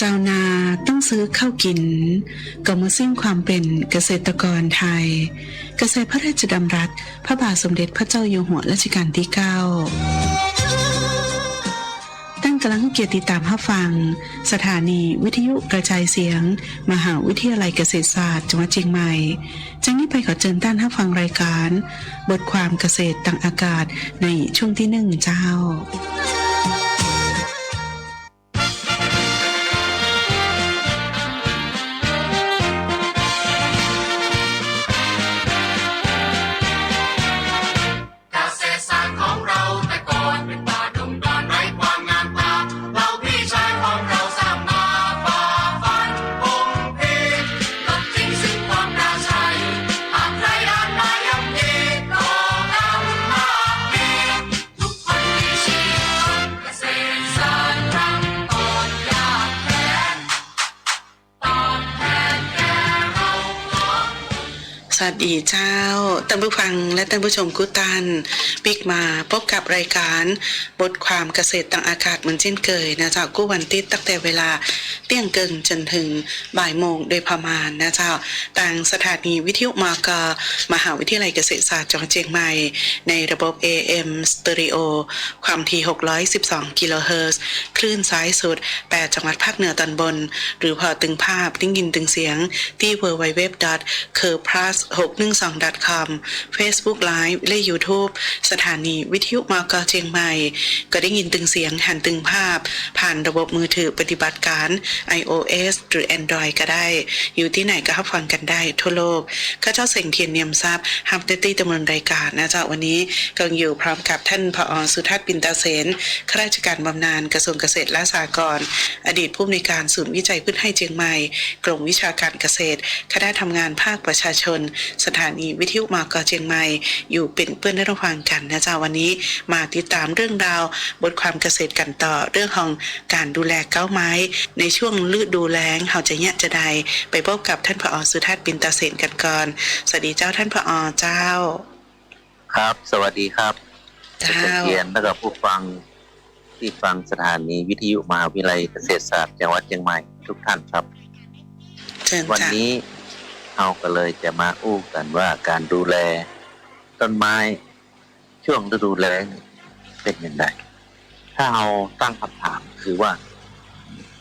เจ้านาต้องซื้อข้าวกิน ก็มาสิ้นความเป็นเกษตรกรไทย เกษตรพระราชดำรัส พระบาทสมเด็จพระเจ้าอยู่หัวรัชกาลที่9ตั้งกำลังเกียรติตามรับฟัง สถานีวิทยุกระจายเสียง มหาวิทยาลัยเกษตรศาสตร์จังหวัดเชียงใหม่จังนี้ไปขอเชิญท่านรับฟังรายการ บทความเกษตรต่างอากาศในช่วงที่หนึ่งเจ้า วัสดีเจ้าท่านผู้ฟังและท่านผู้ชมกุตันปิกมาพบกับรายการบทความเกษตรต่างอากาศเหมือนเช่นเคยนะจ้ากู้วันติดตั้งแต่เวลา เที่ยงเกินจนถึงบ่ายโมงโดยประมาณนะเจ้าต่างสถานีวิทยุมากมหาวิทยาลัยเกษตรศาสตร์จังหวัดเชียงใหม่ ในระบบ AM Stereo ความถี่ 612 กิโลเฮิรตซ์คลื่นซ้ายสุด 8 จังหวัดภาคเหนือตอนบน หรือพอตึงภาพติ้งยินตึงเสียง ที่ www c u r p l u s 612 com Facebook Live และ YouTube สถานีวิทยุมกเชียงใหม่ ก็ได้ยินตึงเสียงหันตึงภาพ ผ่านระบบมือถือปฏิบัติการ iOS หรือ Android ก็ได้ อยู่ที่ไหนก็รับฟังกันได้ทั่วโลกข้าเจ้าเสียงเทียนเนียมทรัพย์ฮับเตตี้ดำเนินรายการนะเจ้าวันนี้กังอยู่พร้อมกับท่านผอสุทัศน์ปินตาเสนข้าราชการบำนาญกระทรวงเกษตรและสหกรณ์อดีตผู้อำนวยการศูนย์วิจัยพืชให้เชียงใหม่ กรมวิชาการเกษตรคณะทำงานภาคประชาชน สถานีวิทยุมากเชียงใหม่ อยู่เป็นเพื่อนได้รับฟังกันนะเจ้าวันนี้มาติดตามเรื่องราว บทความเกษตรกันต่อเรื่องของการดูแลเก้าไม้ในช่วงฤดูแล้งเขาจะเนี่ยจะใดไปพบกับท่านผอสุทัศน์ปินตาเสนกันก่อน สวัสดีเจ้าท่านผอเจ้า ครับ สวัสดีครับเจ้าเรียนแล้วก็ผู้ฟังที่ฟังสถานีวิทยุมหาวิทยาลัยเกษตรศาสตร์จังหวัดเชียงใหม่ทุกท่านครับเชิญวันจ้านี้เราก็เลยจะมาอู้กันว่าการดูแล ต้นไม้ช่วงฤดูแล้งเป็นอย่างไรถ้าเราตั้งคำถามคือว่า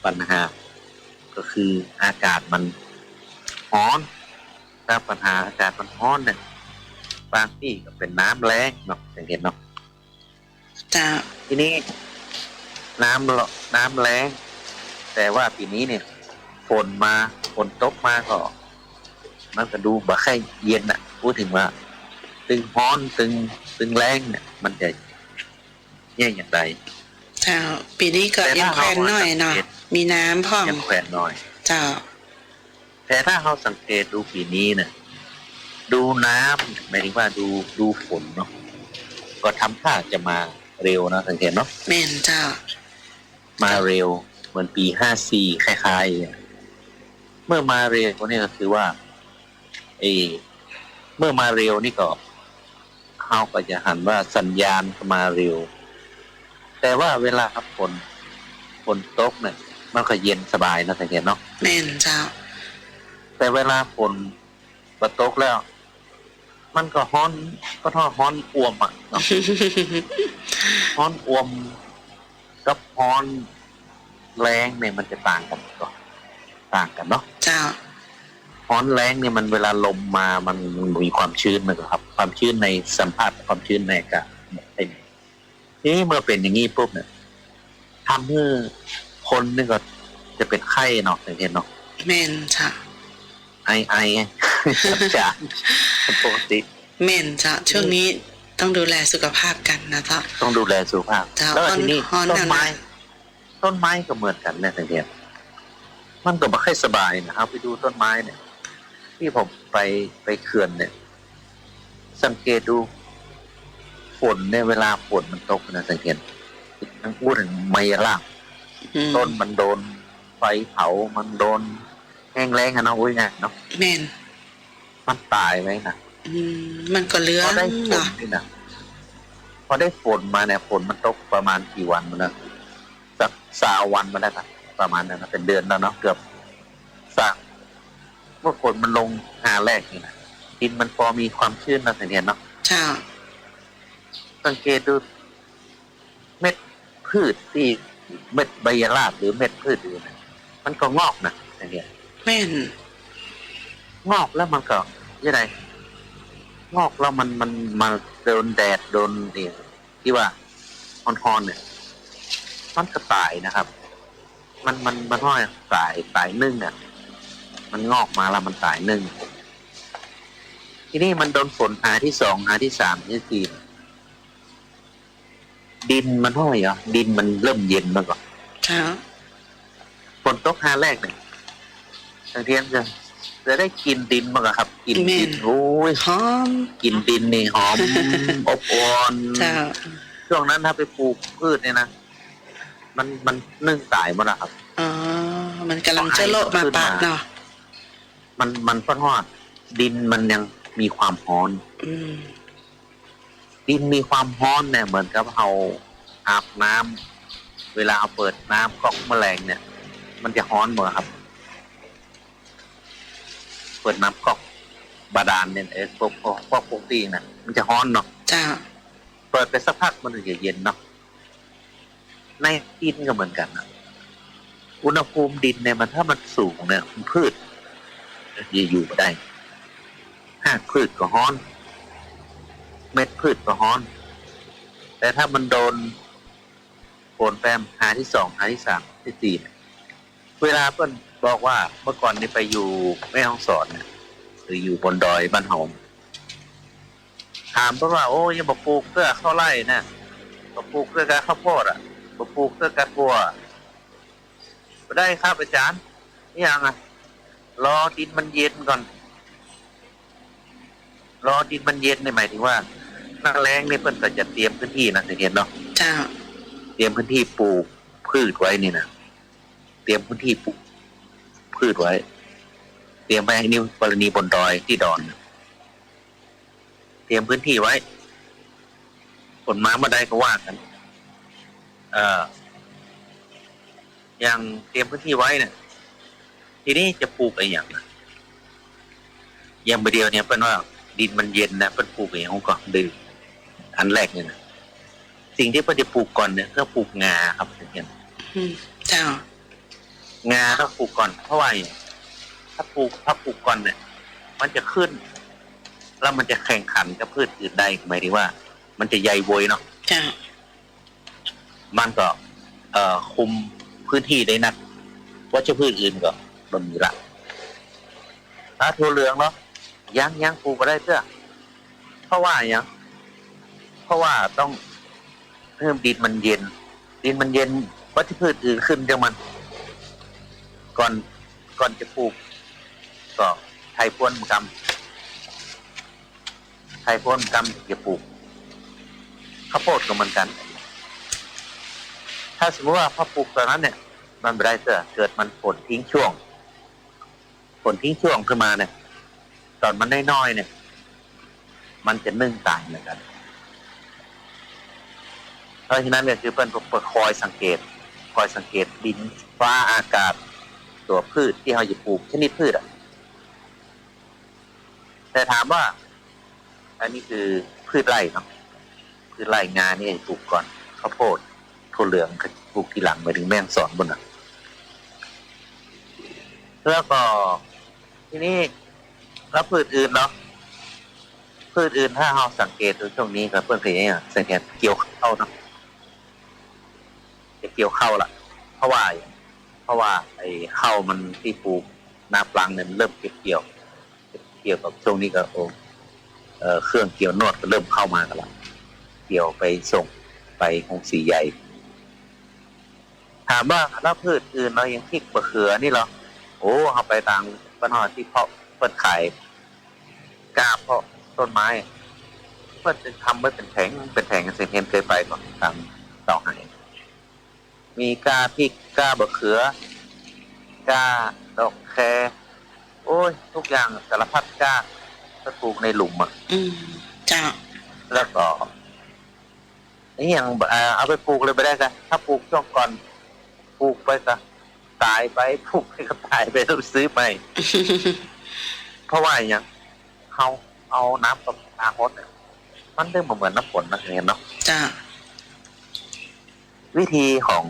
ปัญหา ก็คืออากาศมันร้อนถ้าปัญหาอากาศมันร้อนเนี่ยบางที่ก็เป็นน้ำแล้งเนาะอย่างเห็นเนาะเจ้าทีนี้ น้ำละน้ำแรงแต่ว่าปีนี้เนี่ยฝนมาฝนตกมาก็มันก็ดูบ่ค่อยเย็นอะพูดถึงว่า ตึงฮ้อนตึงตึงแรงเนี่ย มันจะแย่อย่างไรเจ้าปีนี้ก็แต่ยังถ้าแควนหน่อยเนาะเราสังเกต มีน้ำพร้อมยังแขวนหน่อย เจ้า แต่ถ้าเราสังเกตดูปีนี้เนี่ยดูน้ำหมายถึงว่าดูดูฝนเนาะก็ทำท่าจะมาเร็วนะสังเกตเนาะแม่นเจ้า มาเร็วเหมือนปีห้าสี่คล้ายๆอะเมื่อมาเร็วเนี่ยก็คือว่าเออเมื่อมาเร็วนี่ก็เขาก็จะหันว่าสัญญาณมาเร็ว แต่ว่าเวลาฝนฝนตกเนี่ย มันก็เย็นสบายนะสังเกตเนาะแม่นเจ้า แต่เวลาฝนมาตกแล้ว มันก็ฮ้อนก็ท่อฮ้อนอวมอะเนาะฮ้อนอวมกับฮ้อนแรงเนี่ยมันจะต่างกันก็ต่างกันเนาะเจ้าฮ้อนแรงเนี่ยมันเวลาลมมามันมันมีความชื้นนะครับ ความชื้นในสัมผัสความชื้นในอากาศเป็นทีนี้เมื่อเป็นอย่างนี้ปุ๊บเนี่ยทำให้ คนนี่ก็จะเป็นไข้เนาะอย่างเห็นเนาะแม่นเจ้าไอไอจากปกติแม่นเจ้าช่วงนี้ต้องดูแลสุขภาพกันนะเจ้าต้องดูแลสุขภาพจ้ะแล้วทีนี้ฮ้อนๆต้นไม้หนักต้นไม้ก็เหมือนกันนะสังเกตมันก็ไม่ค่อยสบายนะครับไปดูต้นไม้เนี่ย ที่ผมไปไปเขื่อนเนี่ย สังเกตดูฝนเนี่ยเวลาฝนมันตกนะสังเกตทั้งพูดถึงไมล่าง อืมต้นมันโดน ไฟเผามันโดน แห้งแล้งอะเนาะอุ้ยไงเนาะแม่นมันตายไหมนะอืมมันก็เหลือพอได้ฝนเนาะนี่นะพอได้ฝนมาเนี่ยฝนมันตกประมาณกี่วันมันนะสักสามวันมาได้ปะประมาณนั้นนะเป็นเดือนแล้วเนาะเกือบสักเมื่อฝนมันลงหาแรกนี่นะดินมันพอมีความชื้นนะเนียนเนาะเจ้าสังเกตดู เม็ดพืชที่ เม็ดใบยราบหรือเม็ดพืชอื่นน่ะมันก็งอกนะเนี่ยแม่น งอกแล้วมันก็ยังไงงอกแล้วมันมันมันโดนแดดโดนเนี่ยที่ว่าฮอนๆเนี่ยมันก็ตายนะครับ มันมันมันห้อยตายตายนึ่งเนี่ยมันงอกมาแล้วมันตายนึ่งทีนี้มันโดนฝนหาที่สองหาที่สามที่สี่ ดินมันห้อยเหรอดินมันเริ่มเย็นมาก่อนเจ้าฝนตกหาแรกเนี่ยทางเทียนจะจะได้กินดินมั้งอะครับกินดินโอ้ยหอมกินดินนี่หอมอบอวนเจ้าช่วงนั้นถ้าไปปลูกพืชเนี่ยนะมันมันนึ่งตายหมดแล้วครับอ๋อมันกำลังจะโละมาปากเนาะมันมันพอดฮอดดินมันยังมีความร้อน อืม ดินมีความร้อนเนี่ยเหมือนกับเราอาบน้ำเวลาเอาเปิดน้ำก๊อกแมลงเนี่ย มันจะร้อนหมดครับ เปิดน้ำก๊อกบาดาลเนี่ยเออพวกพวกพวกปกตินะมันจะร้อนเนาะเจ้าเปิดไปสักพักมันถึงจะเย็นเนาะในดินก็เหมือนกันนะอุณหภูมิดินเนี่ยมันถ้ามันสูงเนี่ยมันพืชจะอยู่ไม่ได้หากพืชก็ฮ้อน เม็ดพืชก็ฮ้อน แต่ถ้ามันโดนฝนแปมหาที่สองหาที่สามที่สี่เนี่ยเวลาเพื่อนบอกว่าเมื่อก่อนนี่ไปอยู่แม่ห้องสอนเนี่ยหรืออยู่บนดอยบ้านเฮาถามเพราะว่าโอ้ยังบอกปลูกเพื่อเข้าวไร่นะบอกปลูกเพื่อการข้าวโพดอะบอกปลูกเพื่อการบัวบ่ได้ครับอาจารย์นี่ยังอะรอดินมันเย็นก่อน รอดินมันเย็นในยหมายถึงว่าหน้าแรงเนี่ยเพิ่นก็จะเตรียมพื้นที่นะเห็นเนาะเจ้า เตรียมพื้นที่ปลูกพืชไว้นี่นะเตรียมพื้นที่ปลูกพืชไว้ เตรียมไว้ให้นี่กรณีบนดอยที่ดอน เตรียมพื้นที่ไว้ผลมาเมื่อใดก็ว่ากันเอ่ออย่างเตรียมพื้นที่ไว้เนี่ยทีนี้จะปลูกอะไรอย่างนะอย่างเดียวเนี่ยเป็นว่า ดินมันเย็นนะเป็นปลูกอย่างของก่อนดืออันแรกเนี่ยนะสิ่งที่เพิ่นจะปลูกก่อนเนี่ยคือปลูกงาครับเห็นอืมเจ้างาต้องปลูกก่อนเพราะว่าอย่างถ้าปลูกถ้าปลูกก่อนเนี่ย มันจะขึ้น แล้วมันจะแข่งขันกับพืชอื่นได้หมายถึงว่า มันจะใหญ่โวยเนาะเจ้ามันก็ เอ่อคุมพื้นที่ได้นักวัชพืชอื่นก็มันมีละถ้าถั่วเหลืองเนาะ ยังยังปลูกก็ได้เพื่อเพราะว่ายังเพราะว่าต้องเพิ่มดินมันเย็น ดินมันเย็นวัชพืชอื่นขึ้นเดี๋ยวมัน ก่อนก่อนจะปลูก ก็ไทยพ่นกำไทยพ่นกำจะปลูกข้าวโพดก็เหมือนกัน ถ้าสมมติว่าพอปลูกตอนนั้นเนี่ย มันไม่ได้เสือเกิดมันฝนทิ้งช่วงฝนทิ้งช่วงขึ้นมาเนี่ย ตอนมันน้อยๆเนี่ย มันจะนึ่งตายเหมือนกัน เพราะฉะนั้นเนี่ยคือเพื่อนเปิดคอยสังเกต คอยสังเกตดินฟ้าอากาศ ตัวพืชที่เราจะปลูกชนิดพืชอะแต่ถามว่า อันนี้คือพืชไร่เนาะพืชไร่งานนี่ปลูกก่อนข้าวโพดถั่วเหลืองปลูกทีหลังไปถึงแม่งสอนบนอะแล้วก็ทีนี้ แล้วพืชอื่นเนาะพืชอื่นถ้าเราสังเกตดูช่วงนี้กับเพื่อนเคยเนี่ยสังเกตเกี่ยวเข้าวเนาะจะเกี่ยวเข้าวละเพราะว่าเพราะว่า ไอ้ข้าวมันที่ปลูกนาปลังเนี่ยมันเริ่มเก็บเกี่ยวเกี่ยวกับช่วงนี้ก็โอ้เครื่องเกี่ยวนวดก็เริ่มเข้ามากันละเกี่ยวไปส่งไปคงสีใหญ่ ถามว่าแล้วพืชอื่นเรายังพริกมะเขือนี่เหรอโอ้เอาไปต่ามปัญหาที่เพาะ เปิดขายกล้าเพาะต้นไม้ เพื่อจะทำไว้เป็นแผงเป็นแผงเซนเห็นเคยไปก่อนตามต่อให้มีกล้าพริกกล้าบะเขือกล้าดอกแครโอ้ย ทุกอย่างสารพัดกล้าก็ปลูกในหลุมอะอืมเจ้าแล้วก็นี่ยังเอ่อเอาไปปลูกเลยไปได้กันถ้าปลูกช่วงก่อนปลูกไปกันตายไปปลูกให้ก็ตายไปต้องซื้อใหม่ เพราะว่าอย่างเขาเอาน้ำกับอาฮดเนี่ยมันเรื่องเหมือนน้ำฝนนะเห็นเนาะจ้าวิธีของ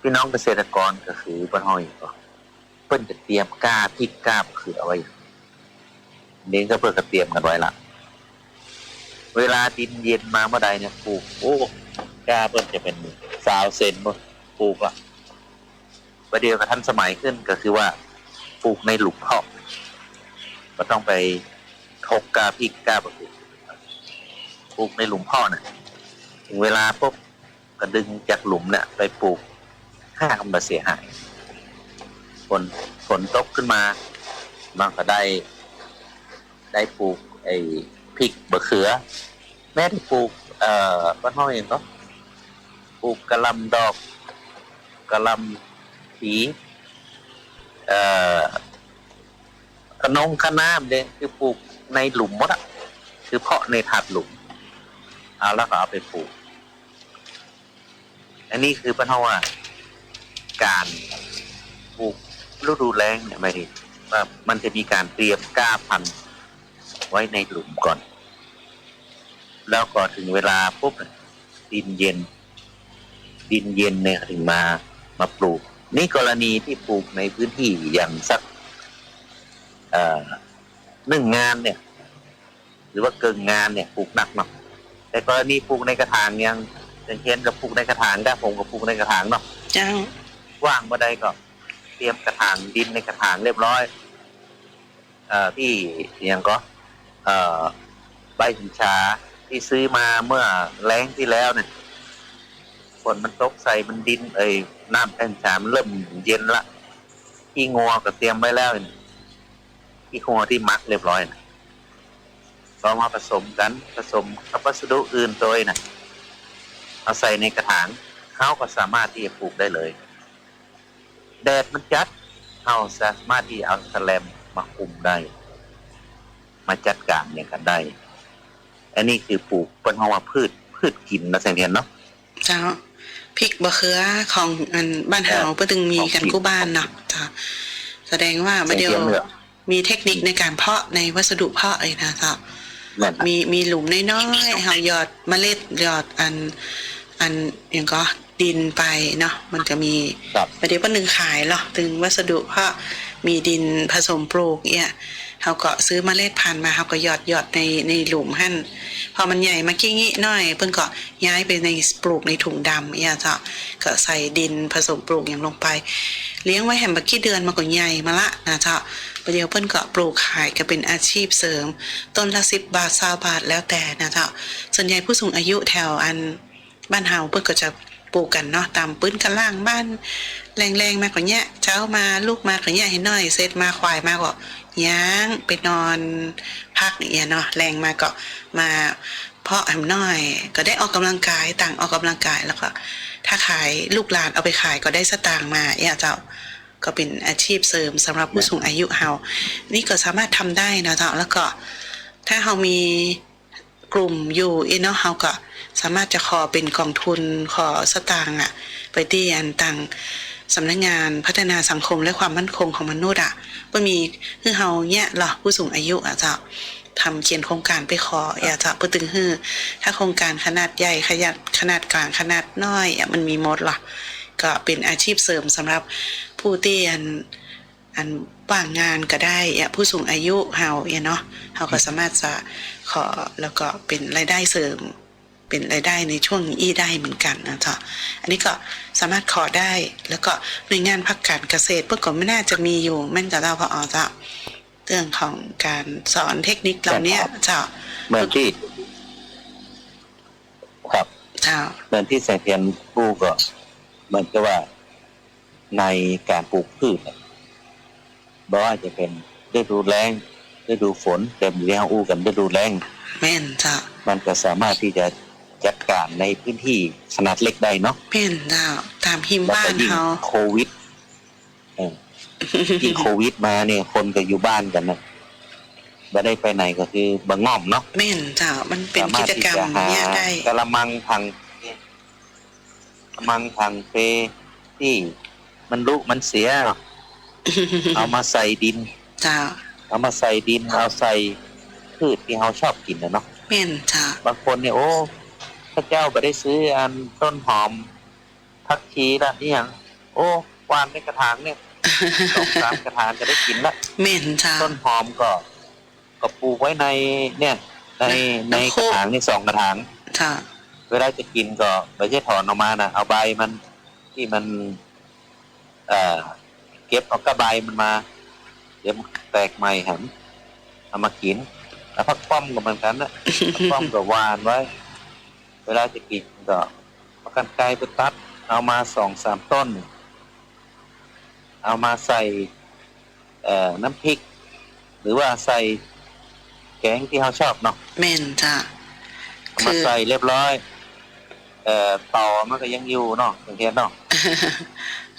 พี่น้องเกษตรกรก็คือบ้านห้อยก็เพิ่นจะเตรียมกล้าพริกกล้าเขือไว้เนี้ก็เพื่อก็เตรียมกันไว้ละเวลาดินเย็นมาเมื่อใดเนี่ยปลูกโอ้กล้าเพิ่นจะเป็นสาวเซนบ่ปลูกละประเดี๋ยวกับทันสมัยขึ้นก็คือว่าปลูกในหลุมเพาะ ก็ต้องไปทกกาพิกกล้าปลูกปลูกในหลุมเพาะน่ะถึงเวลาปุ๊บก็ดึงจากหลุมเนี่ยไปปลูกห้ามมาเสียหายฝนฝนตกขึ้นมามันก็ได้ ได้ปลูกไอ้พริกบะเขือ แม่ที่ปลูก เอ่อบ้านห้องเองก็ปลูกกระลำดอกกระลำผีเอ่อ ขนงคะน้ำเนี่ยคือปลูกในหลุมหมดอะคือเพาะในถาดหลุมเอาแล้วก็เอาไปปลูก อันนี้คือปัญหาว่า การปลูกฤดูแล้งเนี่ยไม่ด้ว่ามันจะมีการเตรียมก้าพันธุ์ไว้ในหลุมก่อน แล้วก็ถึงเวลาปุ๊บดินเย็น ดินเย็นเนี่ยถึงมามาปลูก นี่กรณีที่ปลูกในพื้นที่อย่างสัก หนึ่งงานเนี่ย หรือว่าเกินงานเนี่ยปลูกหนักหน่อยแต่กรณีปลูกในกระถางยังอย่างเช่นกับปลูกในกระถางได้ผมกับปลูกในกระถางเนาะเจ้าว่างมาได้ก็ เตรียมกระถางดินในกระถางเรียบร้อย เอ่อที่อย่างก็ เอ่อใบหินชาที่ซื้อมาเมื่อแล้งที่แล้วเนี่ยฝนมันตกใส่มันดินเอ้ยน้ำแผ่นชามันเริ่มเย็นละที่งัวก็เตรียมไว้แล้วนี่ ที่งัวที่มักเรียบร้อยนะก็มาผสมกันผสมกับวัสดุอื่นตัวเองนะเอาใส่ในกระถางเขาก็สามารถที่จะปลูกได้เลย แดดมันจัดเขาสามารถที่เอาแสแลมมาคุมได้ มาจัดการเนี่ยกันได้ อันนี้คือปลูกเป็นเพราะว่าพืชพืชกินนะแสงเห็นเนาะเจ้าพริกบะเขือของอันบ้านเฮาเพื่อตึงมีกันกู้บ้านเนาะจ้าแสดงว่าบัดเดียวเสียงเหลือ มีเทคนิคในการเพาะในวัสดุเพาะเลยนะเจ้านั่นน่ะมีมีหลุมน้อยๆเฮาหยอดเมล็ดหยอดอันอันอย่างก็ดินไปเนาะมันจะมีครับประเดี๋ยวก็หนึ่งขายหรอถึงวัสดุเพราะมีดินผสมปลูกเนี่ยเขาก็ซื้อเมล็ดพันธุ์มาเขาก็หยอดหยอดในในหลุมหั่นพอมันใหญ่มากี้งี้หน่อย เพิ่นก็ย้ายไปในปลูกในถุงดำเนี่ยเจ้าก็ใส่ดินผสมปลูกอย่างลงไป เลี้ยงไว้แหมบักกี้เดือนมาก็ใหญ่มาละนะเจ้า ประเดี๋ยวเพิ่นก็ปลูกขายก็เป็นอาชีพเสริม ต้นละสิบบาทสาบาทแล้วแต่นะเจ้าส่วนใหญ่ผู้สูงอายุแถวอันบ้านเฮาเพิ่นก็จะปลูกกันเนาะตามปื้นกันล่างบ้านแรงๆมากกว่าเนี้ยเช้ามาลูกมากกว่าเนี้ยให้หน่อยเสร็จมาควายมากกว่าย่างไปนอนพักเงี้ยเนาะแรงมาก็มาเพาะแอมน้อย ก็ได้ออกกำลังกายต่างออกกำลังกายแล้วก็ ถ้าขายลูกหลานเอาไปขายก็ได้สตางค์มาเนี่ยเจ้า ก็เป็นอาชีพเสริมสำหรับผู้สูงอายุเฮานี่ก็สามารถทำได้นะเจ้าแล้วก็ถ้าเฮามีกลุ่มอยู่อีเนาะเฮาก็สามารถจะขอเป็นกองทุนขอสตางค์อะไปที่อันต่างสำนักงานพัฒนาสังคมและความมั่นคงของมนุษย์อะก็มีคือเฮาเนี่ยหรอผู้สูงอายุอะจะทำเขียนโครงการไปขออยากจะเพื่อตึงฮือถ้าโครงการขนาดใหญ่ขยัดขนาดกลางขนาดน้อยอะมันมีหมดหรอก็เป็นอาชีพเสริมสำหรับ ผู้ที่อันอันว่างงานก็ได้อะผู้สูงอายุเฮาเนี่ยเนาะเฮาก็สามารถจะขอแล้วก็เป็นรายได้เสริม เป็นรายได้ในช่วงนี้ได้เหมือนกันนะจ๊ะอันนี้ก็สามารถขอได้แล้วก็หน่วยงานภาคการเกษตรเมื่อก่อนไม่น่าจะมีอยู่แม่นจะเล่าพอจะเรื่องของการสอนเทคนิคเหล่านี้เจ้าเหมือนที่ครับเจ้าเหมือนที่แสงเทียนปลูกก็เหมือนกับว่า ในการปลูกพืชเนี่ยบ่ว่าจะเป็นฤดูแล้งฤดูฝนแต่มีเรื่องอู้กันฤดูแล้งแม่นเจ้ามันก็สามารถที่จะจัดการในพื้นที่ขนาดเล็กได้เนาะแม่นเจ้าตามหิมแล้วบ้าก็นยิ่งเฮาโควิดเออยิ่งโควิดมาเนี่ยคนก็อยู่บ้านกันนะไม่ได้ไปไหนก็คือบางง่อมเนาะแม่นเจ้ามันเป็นสามากิรถจที่กรรมจะหาเนี่ยได้กระมังทางกระมังทางเปที่ มันลุมันเสียเอามาใส่ดิน เจ้า เอามาใส่ดินเอาใส่พืชที่เราชอบกินนะเนาะแม่นเจ้า บางคนเนี่ยโอ้พระเจ้าไปได้ซื้ออันต้นหอมพักชีละนี่ยังโอ้วานในกระถางเนี่ยสองสามกระถางจะได้กินละแม่นเจ้า ต้นหอมก็ก็ปลูกไว้ในเนี่ย ในในน้ำโคกระถางนี่สองกระถางเจ้า เวลาจะกินก็ไม่ใช่ถอนออกมานะเอาใบมันที่มัน เอ่อเก็บเอากระใบมันมา เดี๋ยวมันแตกใหม่หันเอามากินแล้วพักป้อมก็เหมือนกันนะพักป้อมก็วานไว้ เวลาจะกินก็เอากันไกลไปตัด เอามาสองสามต้น เอามาใส่เอ่อน้ำพริก หรือว่าใส่แกงที่เขาชอบเนาะแม่นเจ้าเอามาใส่เรียบร้อย เอ่อต่อมันก็ยังอยู่เนาะอย่างเงี้ยเนาะ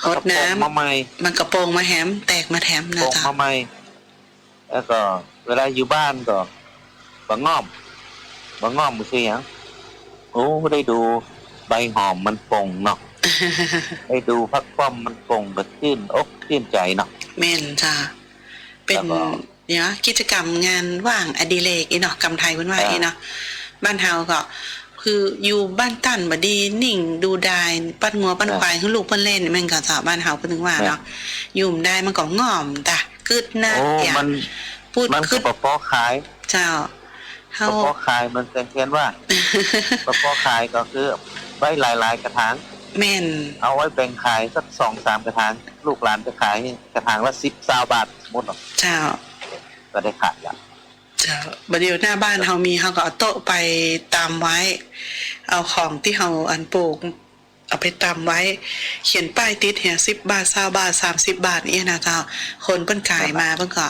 ฮดน้ำแล้วก็ปงมาใหม่ มันกระโปรงมาแหมแตกมาแถมปนะงเจ้ามาใหม่ แล้วก็ เวลาอยู่บ้านก็บะง่อมบะง่อมมันคืออย่างโอ้ได้ดูใบหอมมันปงเนาะได้ดูพักป้อมมันปงก็ชื่นอกชื่นใจเนาะแม่นจ้าเป็นแล้วก็เนี่ยกิจกรรมงานว่างอดิเรกอีเนาะกำไทยเพิ่นว่าอ่าอีเนาะบ้านเฮาก็ คืออยู่บ้านตั้นบดีนิ่งดูดายปั้นงัวปั้นควายคือลูกเพิ่นเล่นแม่นก็จ้าบ้านเฮาเพิ่นถึงว่าเนาะยุ่มได้มันก็ง่อมตะกึดหน้าโอ้อย่ามันพูดมันกึก็ดปะปอขาย เจ้าเฮาปะปอขายมันเป็นเพียนว่าปะปอขายก็คือไว้หลาย ๆ กระถางแม่นเอาไว้แบ่งขายสักสองสามกระถางลูกหลานจะขายกระถางละสิบสาบาทสมมติเนาะเจ้าก็ได้ขายละเจ้าบัดเดียวหน้าบ้านเฮามีเฮาก็เอาโต๊ะไปตามไว้ เอาของที่เฮาอันปลูกเอาไปตามไว้ เขียนป้ายติดเหียสิบบาทสาบาทสามสิบบาทเนี่ยนะเจ้าคนเปิ้นขายมาเปิ้นก็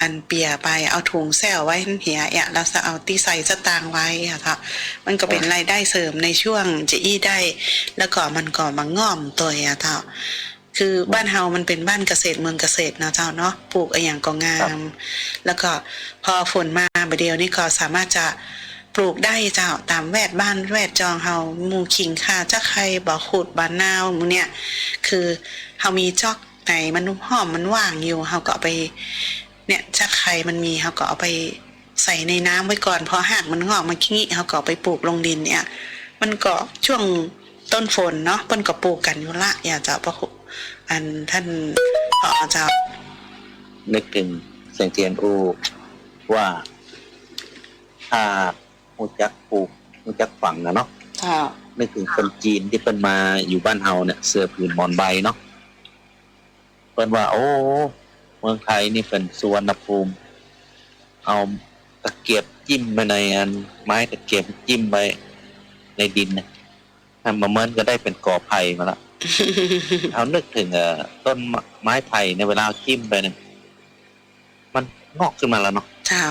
อันเปียไปเอาถุงแซวไว้เหียเอะแล้วจะเอาตีใส่สตางไว้อะค่ะมันก็เป็นรายได้เสริมในช่วงจะอี้ได้ แล้วก็มันก็มาง่อมตัวอะเจ้า คือบ้านเฮามันเป็นบ้านเกษตรเมืองเกษตรนะเจ้าเนาะปลูกอะไรอย่างก็งาม แล้วก็พอฝนมาบดเดียวนี่ก็สามารถจะปลูกได้เจ้าตามแวดบ้านแวดจองเฮาหมูขิงค่ะจะใครบ่ขุดบานนาวหมูเนี่ยคือเฮามีจอกไหนมันหอมมันว่างอยู่เฮาก็เอาไปเนี่ยจะใครมันมีเฮาก็เอาไปใส่ในน้ำไว้ก่อนพอหากมันงอกมันขี้เฮาก็เอาไปปลูกลงดินเนี่ย มันก็ช่วงต้นฝนเนาะเปิ้นก็ปลูกกันอยู่ละอย่าจะพระคุ อันท่านพอจะนึกถึงเสียงเทียนอูว่าถ้าหูจักปลูกหูจักฝังนะเนาะถ้านึกถึงคนจีนที่เป็นมาอยู่บ้านเฮาเนี่ยเสื้อผืนหมอนใบเนาะเพิ่นว่า โอ้เมืองไทยนี่เป็นสุวรรณภูมิ เอาตะเกียบจิ้มไปในอัน ไม้ตะเกียบจิ้มไปในดินนะทำมาเมินก็ได้เป็นกอไผ่มาละ เอานึกถึงเอ่อต้นไม้ไผ่ในเวลาจิ้มไปเนี่ยมันงอกขึ้นมาแล้วเนาะเจ้า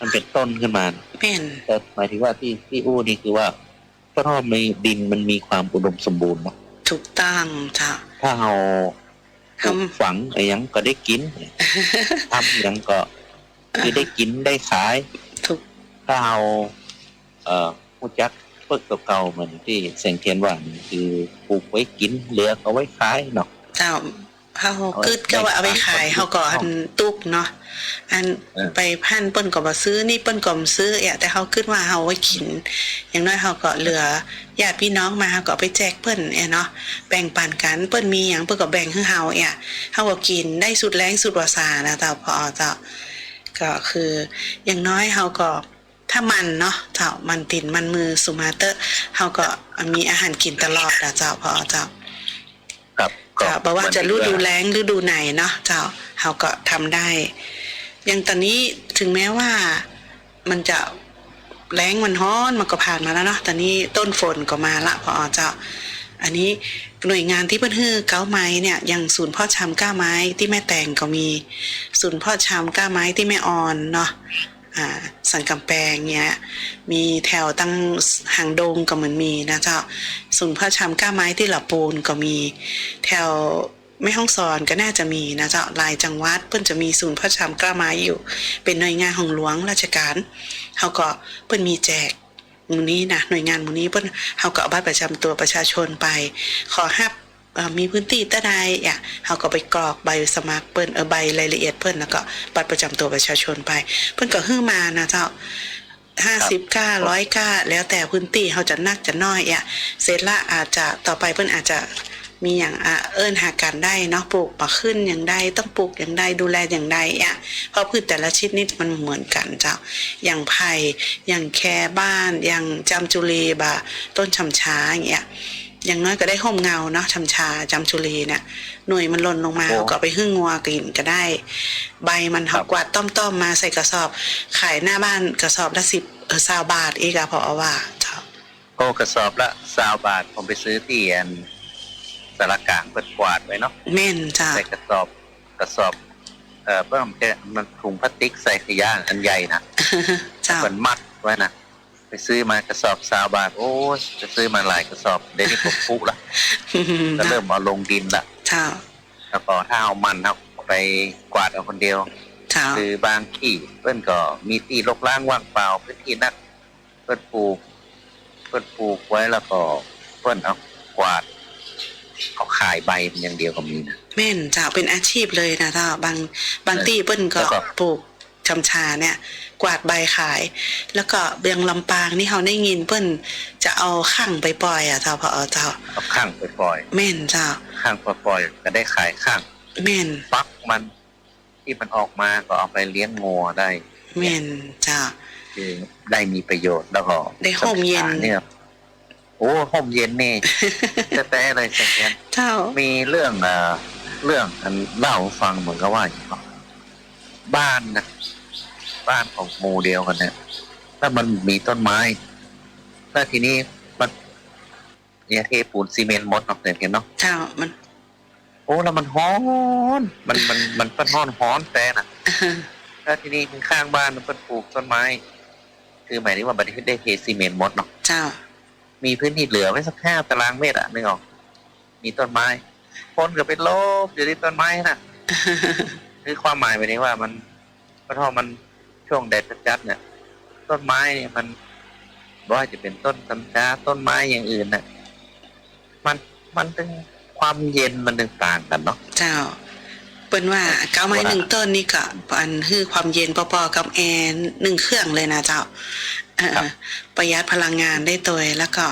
มันเป็นต้นขึ้นมา แม่นแต่หมายถึงว่าที่ที่อู้นี่คือว่าเพราะว่ามีดินมันมีความอุดมสมบูรณ์เนาะถูกต้องเจ้า ถ้าเราทำฝังไอ้หยังก็ได้กินทำหยังก็คือได้กินได้ขาย ถูก ถ้าเราเอ่อผู้จัก เพิกเก่าๆเหมือนที่เสียงเทียนว่านี่คือปลูกไว้กินเหลือก็ไว้ขายเนาะเจ้าเฮาเอาไว้กึดก็ว่าเอาไปขายขายเฮาก็อันตุกเนาะอันเออไปพันเปิ้นก็บ่ซื้อนี่เปิ้นก็บ่ซื้ออะแต่เฮาคิดว่าเฮาไว้กิน อย่างน้อยเฮาก็เหลือญาติพี่น้องมาเฮาก็เอาไปแจกเปิ้นเอะเนาะแบ่งปันกันเปิ้นมีหยังเปิ้นก็แบ่งให้เฮาเอะเฮาก็กินได้สุดแรงสุดวาสานะเจ้าพอเจ้าก็คืออย่างน้อยเฮาก็ ถ้ามันเนาะเจ้ามันตินมันมือสุมาเตอร์เฮาก็มีอาหารกินตลอดนะเจ้าพอเจ้าครับเจ้าบอกว่าจะฤดูแลแล้งฤดูไหนเนาะเจ้าเราก็ทำได้อย่างตอนนี้ถึงแม้ว่ามันจะแล้งมันฮ้อนมันก็ผ่านมาแล้วเนาะตอนนี้ต้นฝนก็มาละพอเจ้าอันนี้หน่วยงานที่เพิ่นฮือเก้าไม้เนี่ยอย่างศูนย์เพ่อชำก้าไม้ที่แม่แตงก็มี ศูนย์เพ่อชำก้าไม้ที่แม่ออนเนาะอ่า สันกำแพงเนี่ยมีแถวตั้งหางดงก็เหมือนมีนะเจ้าศูนย์พ่อชำก้าไม้ที่หลับปูนก็มี แถวแม่ห้องสอนก็น่าจะมีนะเจ้าลายจังหวัดเพิ่นจะมีศูนย์พ่อชำกล้าไม้อยู่ เป็นหน่วยงานของหลวงราชการเขาก็เพิ่นมีแจกหมูนี้นะหน่วยงานหมูนี้เพิ่นเขาก็เอาบัตรประจำตัวประชาชนไป ขอฮับ มีพื้นที่ตะใดอะเขาก็ไปกรอกใบสมัครเปิ้นเออใบรายละเอียดเปิ้นแล้วก็บัตรประจำตัวประชาชนไปเปิ้นก็ฮื้อมานะเจ้าห้าสิบก้าร้อยก้าแล้วแต่พื้นที่เขาจะนักจะน้อยอะเสร็จละอาจจะต่อไปเปิ้นอาจจะมีอย่างอะเอิ้นหากันได้เนาะปลูกมาขึ้นอย่างใดต้องปลูกอย่างใดดูแลอย่างใดอะเพราะพืชแต่ละชนิดมันเหมือนกันเจ้าอย่างไผ่อย่างแคบ้านอย่างจามจุลีบะต้นชำช้าอย่างเงี้ย อย่างน้อยก็ได้ห่มเงาเนาะชำชาจามจุลีเนี่ย หน่วยมันหล่นลงมาโอ้เอาก็เอาไปหึ่งงัวกินก็ได้ ใบมันครัเขาบกวาดต้อมๆมาใส่กระสอบ ขายหน้าบ้านกระสอบละสิบเออสาบาทอีกอะพอว่าเจ้าโอ้กระสอบละสาวบาทผมไปซื้อที่อันสารกลางเปิดกวาดไว้เนาะแม่นเจ้าใส่กระสอบกระสอบเอ่อเพิ่มแค่มันถุงพลาสติกใส่ขยะอันใหญ่นะเจ้าเหมือนมัดไว้นะ ไปซื้อมากระสอบสาวบาท โอ้ยจะซื้อมาหลายกระสอบเดี๋ยวนี้ผมปุ๊ละก็เริ่มเอาลงดินละเจ้าแล้วก็ถ้าเอามันครับไปกวาดเอาคนเดียวเจ้าคือบางที่เพื่อนก็มีที่รกร้างว่างเปล่าพื้นที่นักเพื่อนปลูก เพื่อนปลูกไว้แล้วก็เพื่อนเอากวาดเอาขายใบมันอย่างเดียวก็มีนะแม่นเจ้าเป็นอาชีพเลยนะเจ้าบางบางที่เปิ้นก็แล้วก็ปลูก ชำชาเนี่ยกวาดใบขาย แล้วก็เบียงลำปางนี่เขาได้ยินเปิ้นจะเอาข้างไปปล่อยอะเจ้าพอเจ้าเอาข้างไปปล่อยแม่นเจ้าข้างไปปล่อยก็ได้ขายข้างแม่นฟักมันที่มันออกมาก็เอาไปเลี้ยงงัวได้แม่นเจ้าคือได้มีประโยชน์แล้วก็ได้ห่มเย็นสำคัญเนี่ยโอ้ห่มเย็นนี่แต่แต่อะไรสักอย่างเจ้ามีเรื่องเอ่อเรื่องอันเล่าให้ฟังเหมือนกับว่าอย่างว่า บ้านนะบ้านของหมู่เดียวกันเนี่ยถ้ามันมีต้นไม้แล้วทีนี้มัน เนี่ยเทปูนซีเมนต์หมดเนาะเห็นเนาะเจ้ามัน โอ้แล้วมันฮ้อน มันมันมันเป็นฮ้อนฮ้อนแต่นะแล้วทีนี้ข้างบ้านมันเป็นปลูกต้นไม้ คือหมายถึงว่าบันทึกได้เทซีเมนต์หมดเนาะเจ้า มีพื้นที่เหลือไว้สักห้าตารางเมตรอะนึกออกมีต้นไม้คนก็ไปโลบอยู่ที่ต้นไม้นะ คือความหมายไปนี้ว่ามันเพราะว่ามันช่วงแดดจัดๆเนี่ย ต้นไม้เนี่ยมันบ่ว่าจะเป็นต้นกัญชาต้นไม้อย่างอื่นน่ะ มันมันเป็นความเย็นมันตึงต่างกันเนาะเจ้าเปิ้นว่าเก้าไม้ว่าหนึ่งต้นนี่ก็อันคือความเย็นปอๆกับแอร์หนึ่งเครื่องเลยนะเจ้าเอ่อครับประหยัดพลังงานได้ตัวแล้วก็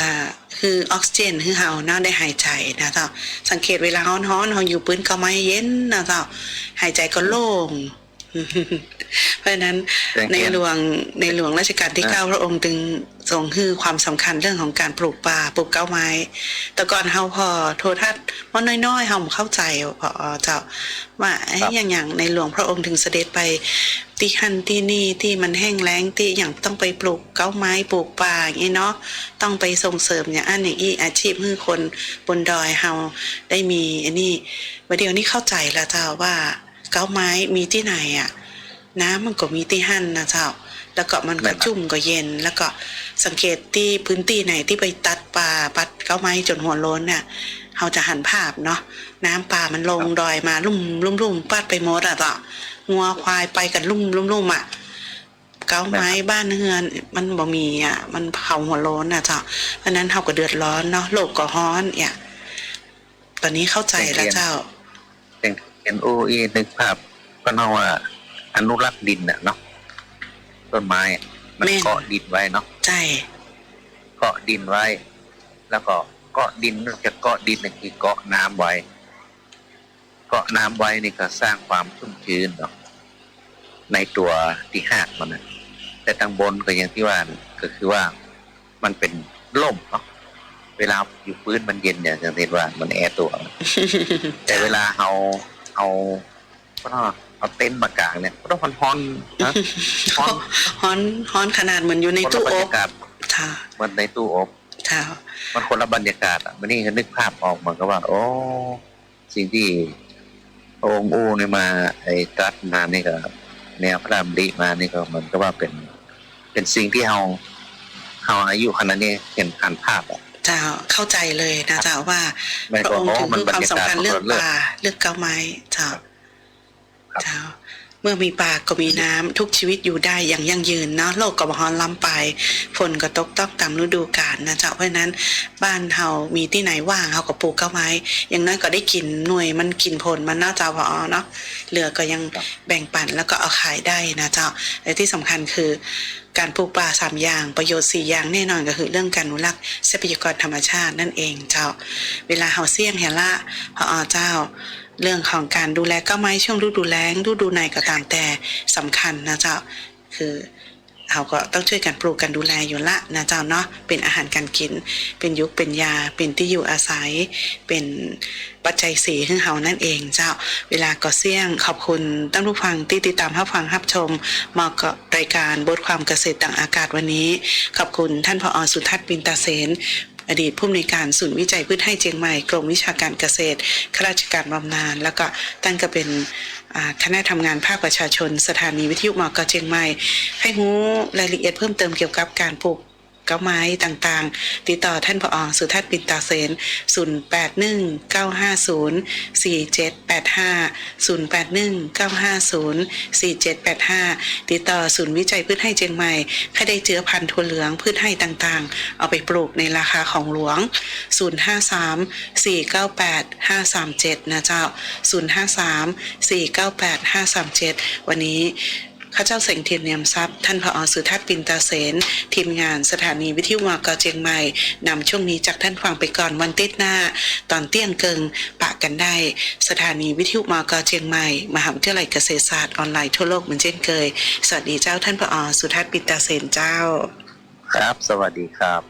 อ่าคือออกซิเจนคือเฮาเนาได้หายใจนะเจ้าสังเกตเวลาฮ้อนๆเฮาอยู่ปืนก็ไม่เย็นนะเจ้าหายใจก็โล่ง เพราะฉะนั้นแต่ในเห็นหลวงในหลวงรัชกาลที่อ่าเก้าพระองค์จึงทรงให้ความสำคัญเรื่องของการปลูกป่าปลูกเก้าไม้ แต่ก่อนเฮาพอโทรทัศน์มันน้อยๆเฮาบ่เข้าใจพอเจ้าว่าไอ้อย่างอย่างในหลวงพระองค์ถึงเสด็จไปที่หันที่นี่ที่มันแห้งแล้งที่อย่างต้องไปปลูกเก้าไม้ปลูกป่าอย่างนี้เนาะต้องไปส่งเสริมอย่างอันอย่างนี้อาชีพให้คนบนดอยเฮาได้มีอันนี้วันเดียวนี้เข้าใจแล้วเจ้าว่า เก้าไม้มีที่ไหนอะ น้ำมันก็มีที่หั่นนะเจ้า แล้วก็มันก็จุ่มก็เย็น แล้วก็สังเกตที่พื้นที่ไหนที่ไปตัดป่าปัดเก้าไม้จนหัวโล้นเนี่ยเราจะหันภาพเนาะน้ำป่ามันลงดอยมาลุ่มลุ่มลุ่มปัดไปหมดอะต่องัวควายไปกันลุ่มลุ่มลุ่มอะเก้าไม้บ้านเฮือนมันบ่มีอะ มันเผาหัวโล้นอะเจ้าเพราะนั้นเราก็เดือดร้อนเนาะโลกก็ร้อนเนี่ยตอนนี้เข้าใจแล้วเจ้า เป็นเป็นโอเอนึกภาพก็เนาว่าอนุรักษ์ดินน่ะเนาะต้นไม้อะมันแม่น เกาะดินไว้เนาะใจเกาะดินไว้ แล้วก็เกาะดินนอกจากเกาะดินนี่คือเกาะน้ำไว้ เกาะน้ำไว้นี่ก็สร้างความชุ่มชื้นเนาะในตัวที่หากมันนะแต่ทางบนก็อย่างที่ว่านะก็คือว่ามันเป็นล่มเนาะเวลาอยู่พื้นมันเย็นอย่างที่เห็นว่ามันแอร์ตัว แต่เวลาเอา เอาก็ต้องเอาเต็นท์มากางเนี่ยก็ต้องฮอนๆนะฮอนฮ้อนฮ้อนขนาดเหมือนอยู่ในคนตู้ละบรอรบยากาศค่ะเหมันในตู้อบ ค่ะมันคนละบรรยากาศอะมันนี่ก็นึกภาพออกเหมือนกับว่า โอ้ สิ่งที่พระองค์อู้นี่มา ไอ้ตรัสมานี่ก็แนวพระรามดีมานี่ก็เหมือนกับว่าเป็น เป็นสิ่งที่เราเราอายุขนาดนี้เห็นผ่านภาพอะเจ้าเข้าใจเลยนะเจ้าว่าไม่พระก็องค์โอ้ถึงมันคือบรความรยาสำกาศคัญมันเรื่องคนละเรื่องป่าเรื่องเก้าไม้เจ้าครับเจ้า เมื่อมีป่าก็มีน้ำทุกชีวิตอยู่ได้อย่างยั่งยืนเนาะโลกก็บ่ฮ้อนล้ำไปฝนก็ตกต้องตามฤดูกาลนะเจ้าเพราะฉะนั้นบ้านเฮามีที่ไหนว่างเฮาก็ปลูกเอาไว้อย่างน้อยก็ได้กินหน่วยมันกินผลมันเนาะเจ้าพอเนาะเหลือก็ยังครับแบ่งปันแล้วก็เอาขายได้นะเจ้าและที่สำคัญคือการปลูกป่าสามอย่างประโยชน์สี่อย่างแน่นอนก็คือเรื่องการอนุรักษ์ทรัพยากรธรรมชาตินั่นเองเจ้า เวลาเฮาเสี่ยงเฮละพอเจ้า เรื่องของการดูแลก็ไม้ช่วงฤดูแล้งฤดูไหนก็ตามแต่สำคัญนะเจ้าคือเราก็ต้องช่วยกันปลูกกันดูแลอยู่ละนะเจ้าเนาะเป็นอาหารการกิน เป็นยุคเป็นยา เป็นที่อยู่อาศัย เป็นปัจจัยสี่ของเฮานั่นเองเจ้า เวลาก็เสี่ยงขอบคุณท่านผู้ฟังที่ติดตามรับฟังรับชมมากับรายการบทความเกษตรต่างอากาศวันนี้ ขอบคุณท่านผอสุทัศน์ปินตาเสน อดีตผู้อำนวยการศูนย์วิจัยพืชให้เจียงใหม่กรมวิชาการเกษตรข้าราชการบำนาญแล้วก็ตั้งก็เป็นคณะทำงานภาคประชาชน สถานีวิทยุมอกเจียงใหม่ ให้รู้รายละเอียดเพิ่มเติมเกี่ยวกับการปลูก เก้าไม้ต่างๆ ติดต่อท่านผออสุทัศน์ปินตาเสน 0819504785 0819504785 ติดต่อศูนย์วิจัยพืชให้เจียงใหม่ให้ได้เจือพันธุ์ถั่วเหลืองพืชให้ต่างๆ เอาไปปลูกในราคาของหลวง 053-498-537 นะเจ้า 053-498-537 วันนี้ ข้าเจ้าเสงเทียนเนียมทรัพย์ ท่านผอสุทัศน์ปินตาเสน ทีมงานสถานีวิทยุมอกเจียงใหม่นำช่วงนี้จากท่านฟังไปก่อนวันติดหน้า ตอนเตี้ยงเกิงปะกันได้ สถานีวิทยุมอกเจียงใหม่ มหาวิทยาลัยเกษตรศาสตร์ออนไลน์ทั่วโลกเหมือนเช่นเคย สวัสดีเจ้าท่านผอสุทัศน์ปินตาเสนเจ้า ครับ สวัสดีครับ